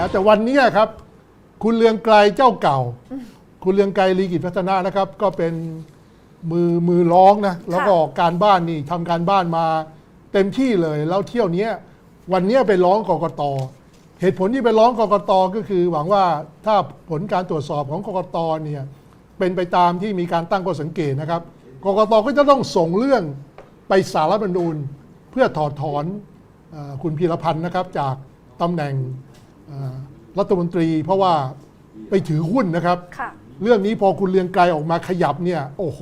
นะแต่วันนี้ครับ คุณเลืองไกลเจ้าเก่า คุณเลืองไกลลีกิจพัฒนานะครับ ก็เป็นมือมือร้องนะแล้วก็การบ้านนี่ทำการบ้านมาเต็มที่เลย แล้วเที่ยวเนี้ยวันเนี้ยไปร้องกกตเหตุผลที่ไปร้องกกตก็คือ หวังว่าถ้าผลการตรวจสอบของกกตเนี่ยเป็นไปตามที่มีการตั้งข้อสังเกตนะครับกกตก็จะต้องส่งเรื่องไปสารรัฐธรรมนูญเพื่อถอดถอนเออคุณพีรพันธ์นะครับจากตำแหน่ง รัฐมนตรี เพราะว่าไปถือหุ้นนะครับ ค่ะ เรื่องนี้พอคุณเรียงไกลออกมาขยับเนี่ย โอ้โห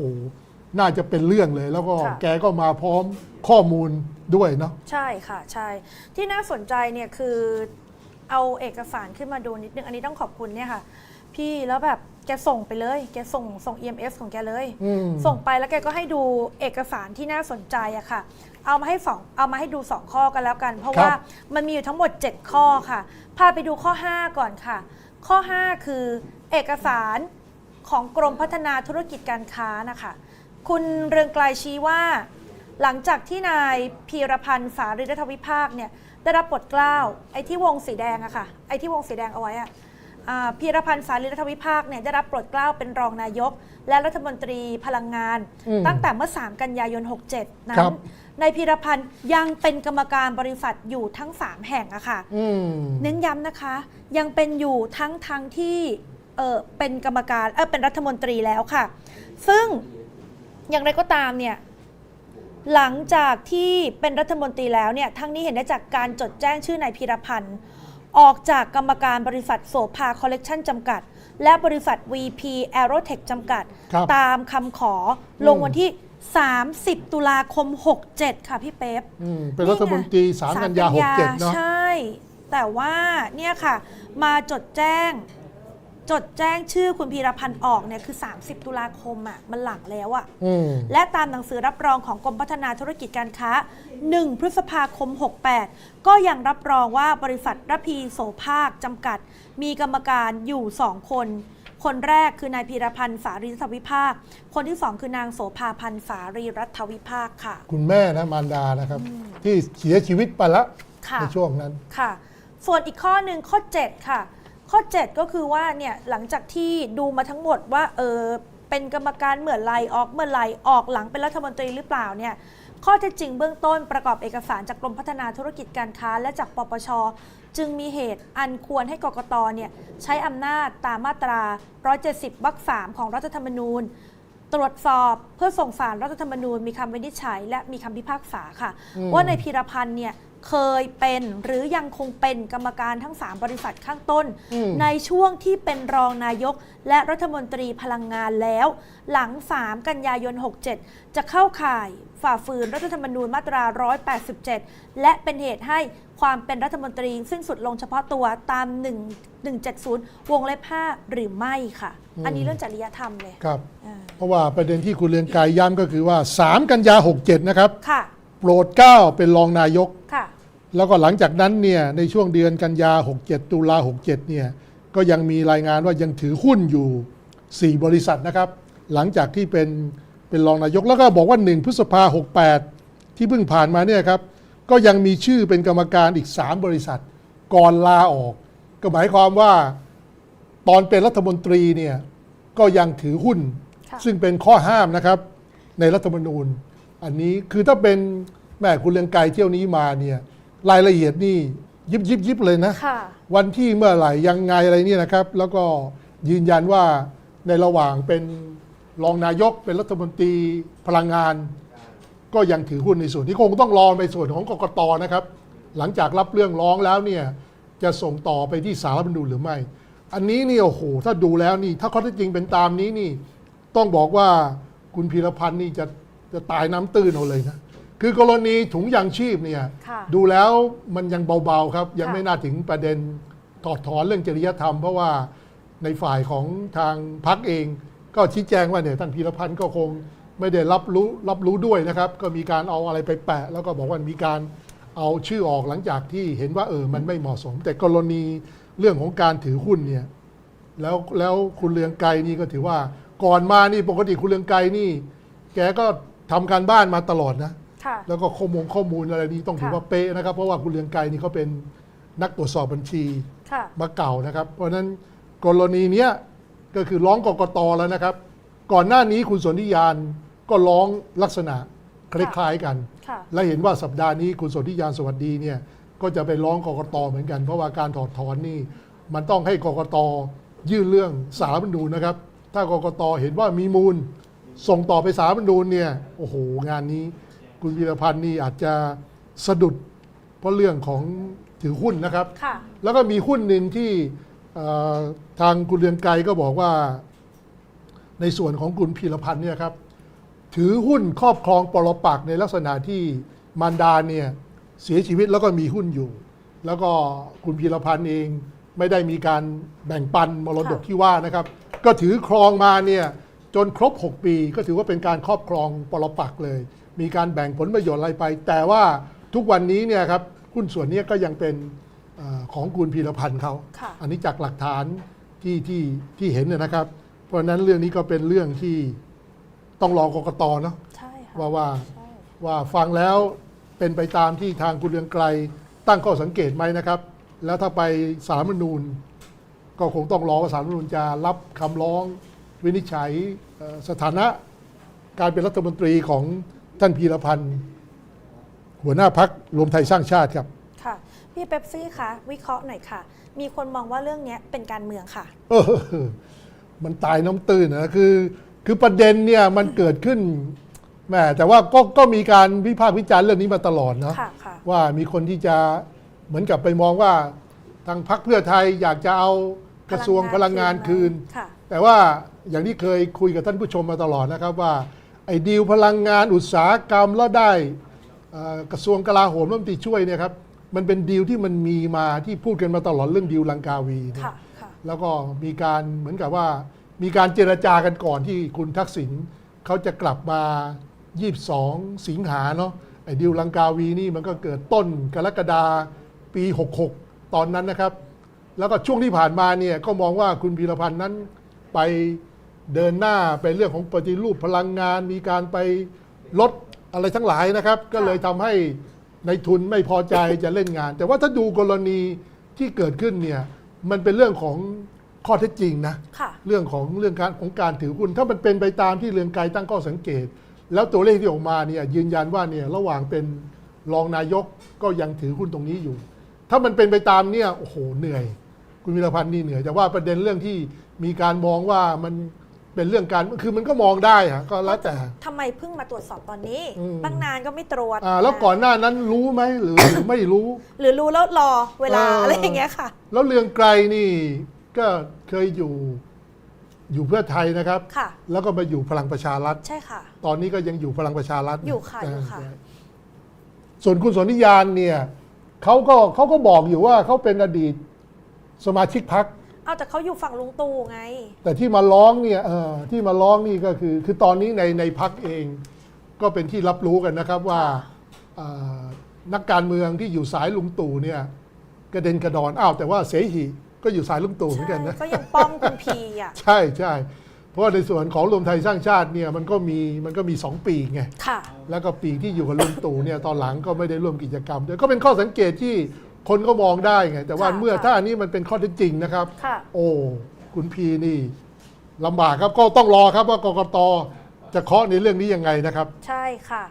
น่าจะเป็นเรื่องเลย แล้วก็ค่ะ แกก็มาพร้อมข้อมูลด้วยเนาะ ใช่ค่ะใช่ ที่น่าสนใจเนี่ยคือเอาเอกสารขึ้นมาดูนิดนึง อันนี้ต้องขอบคุณเนี่ยค่ะ พี่แล้วแบบ แกส่งไปเลย แกส่งส่ง EMS ของแกเลย อืม ส่งไปแล้วแกก็ให้ดูเอกสารที่น่าสนใจอะค่ะ เอามาให้สองเอามาให้ดูสองข้อกันแล้วกัน เพราะว่ามันมีอยู่ทั้งหมด 7 ข้อค่ะ พาไปดูข้อ 5 ก่อนค่ะ ข้อ 5 คือเอกสารของกรมพัฒนาธุรกิจการค้านะคะ คุณเรืองไกลชี้ว่า หลังจากที่นายพีรพันธ์สารีรัฐวิภาคเนี่ยได้รับบทเกล้าไอ้ที่วงสีแดงอะค่ะ ไอ้ที่วงสีแดงเอาไว้อะอ่า พีรพันธ์สารีรัฐวิภาคเนี่ยได้รับโปรดเกล้าเป็นรองนายก และรัฐมนตรีพลังงาน อืมตั้งแต่เมื่อ 3 กันยายน 67 นั้ครันบนายพีรพันธ์ยังเป็นกรรมการบริษัทอยู่ทั้ง 3 แห่งอะค่ะ อืม เน้นย้ำนะคะ ยังเป็นอยู่ทั้งทั้งที่เออเป็นกรรมการเออเป็นรัฐมนตรีแล้วค่ะ ซึ่งอย่างไรก็ตามเนี่ย หลังจากที่เป็นรัฐมนตรีแล้วเนี่ยทั้งนี้เห็นได้จากการจดแจ้งชื่อนายพีรพันธ์ ออกจากกรรมการบริษัทโสภาคอลเลกชันจำกัด และบริษัท VP Aerotech จำกัด ครับ ตามคำขอลงวันที่ 30 ตุลาคม 67 ค่ะพี่เป๊ป อืมเป็นรัฐมนตรีสามกันยาหกเจ็ดเนาะ ใช่ แต่ว่าเนี่ยค่ะ มาจดแจ้ง จดแจ้งชื่อคุณพีรพันธ์ออกเนี่ยคือ 30 ตุลาคมอะมันหลังแล้วอะอืม และตามหนังสือรับรองของกรมพัฒนาธุรกิจการค้า 1 พฤษภาคม 68 ก็ยังรับรองว่าบริษัทระพีโสภาคจำกัด มีกรรมการอยู่ 2 คน คนแรกคือนายพีรพันธ์สารีรัฐวิภาค คนที่ 2 คือนางโสภาพันธ์สารีรัฐวิภาคค่ะ คุณแม่นะมารดานะครับ ที่เสียชีวิตไปแล้วค่ะ ในช่วงนั้น ค่ะ ส่วนอีกข้อหนึ่งข้อ 7 ค่ะ ข้อ 7 ก็คือว่าเนี่ยหลังจากที่ดูมาทั้งหมดว่าเออเป็นกรรมการเมื่อไรออกเมื่อไรออกหลังเป็นรัฐมนตรีหรือเปล่าเนี่ยข้อเท็จจริงเบื้องต้นประกอบเอกสารจากกรมพัฒนาธุรกิจการค้า และจากปปช จึงมีเหตุอันควรให้กกตเนี่ยใช้อำนาจตามมาตรา 170วรรค3ของรัฐธรรมนูญ ตรวจสอบเพื่อส่งสารรัฐธรรมนูญ มีคำวินิจฉัย และมีคำพิพากษาค่ะอืมว่าในพีรพันธ์เนี่ย เคยเป็นหรือยังคงเป็นกรรมการทั้ง 3 บริษัทข้างต้นอืมในช่วงที่เป็นรองนายก และรัฐมนตรีพลังงานแล้ว หลัง 3 กันยายน 67 จะเข้าข่ายฝ่าฝืนรัฐธรรมนูญมาตรา 187 และเป็นเหตุให้ความเป็นรัฐมนตรีสิ้นสุดลงเฉพาะตัวตาม 1 170 วงเล็บ 5 หรือไม่ค่ะ อันนี้เรื่องจริยธรรมเลยครับอ่าเพราะว่าประเด็นที่คุณเรียงไกลย้ำก็คือว่า 3 กันยา 67 นะครับค่ะโปรดเกล้าเป็นรองนายกค่ะ แล้วก็หลังจากนั้นเนี่ยในช่วงเดือนกันยา 67 ตุลา 67 เนี่ยก็ยังมีรายงานว่ายังถือหุ้นอยู่ 4 บริษัทนะครับ หลังจากที่เป็นเป็นรองนายกแล้วก็บอกว่า 1 พฤษภา 68 ที่เพิ่งผ่านมาเนี่ยครับก็ยังมีชื่อเป็นกรรมการอีก 3 บริษัท ก่อนลาออก ก็หมายความว่าตอนเป็นรัฐมนตรีเนี่ยก็ยังถือหุ้นค่ะซึ่งเป็นข้อห้ามนะครับในรัฐธรรมนูญ อันนี้คือถ้าเป็นแม่คุณเรืองไกรเที่ยวนี้มาเนี่ย รายละเอียดนี่ยิบยิบยิบเลยนะ ค่ะ วันที่เมื่อไหร่ยังไงอะไรเนี่ยนะครับ แล้วก็ยืนยันว่าในระหว่างเป็นรองนายกเป็นรัฐมนตรีพลังงาน ก็ยังถือหุ้นในส่วนที่คงต้องรอไปส่วนของกกตนะครับ หลังจากรับเรื่องร้องแล้วเนี่ยจะส่งต่อไปที่สารรัฐธรรมนูญหรือไม่ อันนี้นี่โอ้โหถ้าดูแล้วนี่ ถ้าข้อเท็จจริงเป็นตามนี้นี่ ต้องบอกว่าคุณพีรพันธ์นี่จะจะตายน้ำตื้นเอาเลยนะ คือกรณีถุงยางชีพเนี่ยค่ะดูแล้วมันยังเบาๆครับ ยังค่ะ ไม่น่าถึงประเด็นถอดถอนเรื่องจริยธรรม เพราะว่าในฝ่ายของทางพักเอง ก็ชี้แจงว่าเนี่ยท่านพีรพันธ์ก็คงไม่ได้รับรู้รับรู้ด้วยนะครับ ก็มีการเอาอะไรไปแปะ แล้วก็บอกว่ามีการเอาชื่อออกหลังจากที่เห็นว่าเออมันไม่เหมาะสม แต่กรณีเรื่องของการถือหุ้นเนี่ย แล้วแล้วคุณเลืองไกรนี่ก็ถือว่าก่อนมานี่ปกติคุณเลืองไกรนี่ แกก็ทำการบ้านมาตลอดนะ ค่ะ แล้วก็ข้อมูลข้อมูลอะไรนี้ต้องถือค่ะว่าเป๊ะนะครับ เพราะว่าคุณเลืองไกรนี่เขาเป็นนักตรวจสอบบัญชีค่ะ มาเก่านะครับ เพราะฉะนั้นกรณีเนี้ยก็คือร้องกกตแล้วนะครับ ก่อนหน้านี้คุณสนธิยานก็ร้องลักษณะคล้ายๆกัน ค่ะ และเห็นว่าสัปดาห์นี้คุณสนธิยานสวัสดีเนี่ยก็จะไปร้องกกตเหมือนกัน เพราะว่าการถอดถอนนี่มันต้องให้กกตยื่นเรื่องสารรัฐธรรมนูญนะครับ ถ้ากกตเห็นว่ามีมูล ส่งต่อไปสารรัฐธรรมนูญเนี่ยโอ้โหงานนี้ คุณวีรพันธ์นี่อาจจะสะดุดเพราะเรื่องของถือหุ้นนะครับ ค่ะ แล้วก็มีหุ้นหนึ่งที่เอ่อทางคุณเรืองไกรก็บอกว่า ในส่วนของคุณพีรพันธ์เนี่ยครับ ถือหุ้นครอบครองปรปักษ์ในลักษณะที่มารดาเนี่ยเสียชีวิตแล้วก็มีหุ้นอยู่ แล้วก็คุณพีรพันธ์เองไม่ได้มีการแบ่งปันมรดกค่ะ ที่ว่านะครับ ก็ถือครองมาเนี่ยจ นครบ 6 ปีก็ถือว่าเป็นการครอบครองปรปักษ์เลย มีการแบ่งผลประโยชน์อะไรไป แต่ว่าทุกวันนี้เนี่ยครับหุ้นส่วนเนี้ก็ยังเป็นเออของคุณพีรพันธ์เขาค่ะอันนี้จากหลักฐานที่ที่ที่เห็นเนยนะครับ เพราะฉะนั้นเรื่องนี้ก็เป็นเรื่องที่ต้องรอกกตเนาะใช่ค่ะว่าว่าใช่ว่าฟังแล้วเป็นไปตามที่ทางคุณเรืองไกรตั้งข้อสังเกตไหมนะครับ แล้วถ้าไปสารรฐธรรมนูญ ก็คงต้องรอว่าสารรฐธรรมนูญจะรับคำร้อง วินิจฉัยเอ่อสถานะการเป็นรัฐมนตรีของท่านพีรพันธ์หัวหน้าพักรวมไทยสร้างชาติครับ ค่ะ พี่เป๊ปซี่คะวิเคราะห์หน่อยค่ะ มีคนมองว่าเรื่องเนี้ยเป็นการเมืองค่ะเออมันตายน้ำตื้นนะคือ คือประเด็นเนี่ยมันเกิดขึ้นแหมแต่ว่าก็ก็มีการวิพากษ์วิจารณ์เรื่องนี้มาตลอดเนาะค่ะค่ะว่ามีคนที่จะเหมือนกับไปมองว่าทางพรรคเพื่อไทยอยากจะเอากระทรวงพลังงานคืนค่ะแต่ว่า อย่างที่เคยคุยกับท่านผู้ชมมาตลอดนะครับว่าไอ้ดีลพลังงานอุตสาหกรรมแล้วได้เอ่อกระทรวงกลาโหมรัฐมนตรีช่วยเนี่ยครับมันเป็นดีลที่มันมีมาที่พูดกันมาตลอดเรื่องดีลลังกาวีเนี่ยค่ะค่ะแล้วก็มีการเหมือนกับว่า มีการเจรจากันก่อนที่คุณทักษิณเขาจะกลับมา 22 สิงหาเนาะไอ้ดิวลังกาวีนี่มันก็เกิดต้นกรกฎาปี 66 ตอนนั้นนะครับ แล้วก็ช่วงที่ผ่านมาเนี่ยก็มองว่าคุณพีรพันธ์นั้นไป เดินหน้าไปเรื่องของปฏิรูปพลังงาน มีการไปลดอะไรทั้งหลายนะครับ ก็เลยทำให้ในทุนไม่พอใจจะเล่นงาน แต่ว่าถ้าดูกรณีที่เกิดขึ้นเนี่ยมันเป็นเรื่องของข้อเท็จจริงนะ ค่ะ เรื่องของเรื่องการของการถือหุ้น ถ้ามันเป็นไปตามที่เรืองไกรตั้งข้อสังเกต แล้วตัวเลขที่ออกมาเนี่ยยืนยันว่าเนี่ยระหว่างเป็นรองนายกก็ยังถือหุ้นตรงนี้อยู่ ถ้ามันเป็นไปตามเนี่ยโอ้โหเหนื่อย คุณวิรพันธ์นี่เหนื่อย แต่ว่าประเด็นเรื่องที่มีการมองว่ามัน เป็นเรื่องการคือมันก็มองได้อะก็แล้วแต่ ทำไมเพิ่งมาตรวจสอบตอนนี้ อืม ตั้งนานก็ไม่ตรวจอ่าแล้วก่อนหน้านั้นรู้ไหมหรือ หรือไม่รู้ หรือรู้แล้วรอเวลาเอออ อะไรอย่างเงี้ยค่ะ แล้วเรืองไกรนี่ก็เคยอยู่อยู่เพื่อไทยนะครับ ค่ะ แล้วก็มาอยู่พลังประชารัฐ ใช่ค่ะ ตอนนี้ก็ยังอยู่พลังประชารัฐอยู่ค่ะอยู่ค่ะใช่ส่วนคุณสนธิยานเนี่ยเขาก็เขาก็บอกอยู่ว่าเขาเป็นอดีตสมาชิกพัก เอาแต่เขาอยู่ฝั่งลุงตู่ไง แต่ที่มาร้องเนี่ยเออที่มาร้องนี่ก็คือ คือตอนนี้ในในพักเอง ก็เป็นที่รับรู้กันนะครับว่าค่ะเอ่อนักการเมืองที่อยู่สายลุงตู่เนี่ยกระเด็นกระดอนอ้าวแต่ว่าเสหิก็อยู่สายลุงตู่เหมือนกันนะใช่ก็ยังป้อมคุณพีอะ ใช่ใช่เพราะว่าในส่วนของรวมไทยสร้างชาติเนี่ยมันก็มีมันก็มีสองปีกไง ค่ะ แล้วก็ปีกที่อยู่กับลุงตู่เนี่ยตอนหลังก็ไม่ได้ร่วมกิจกรรมด้วยก็เป็นข้อสังเกตที่ คนก็มองได้ไง แต่ว่าค่ะเมื่อค่ะ ถ้าอันนี้มันเป็นข้อเท็จจริงนะครับ ค่ะ โอ้ คุณพีนี่ลำบากครับก็ต้องรอครับว่ากกตจะเคาะในเรื่องนี้ยังไงนะครับ ใช่ค่ะ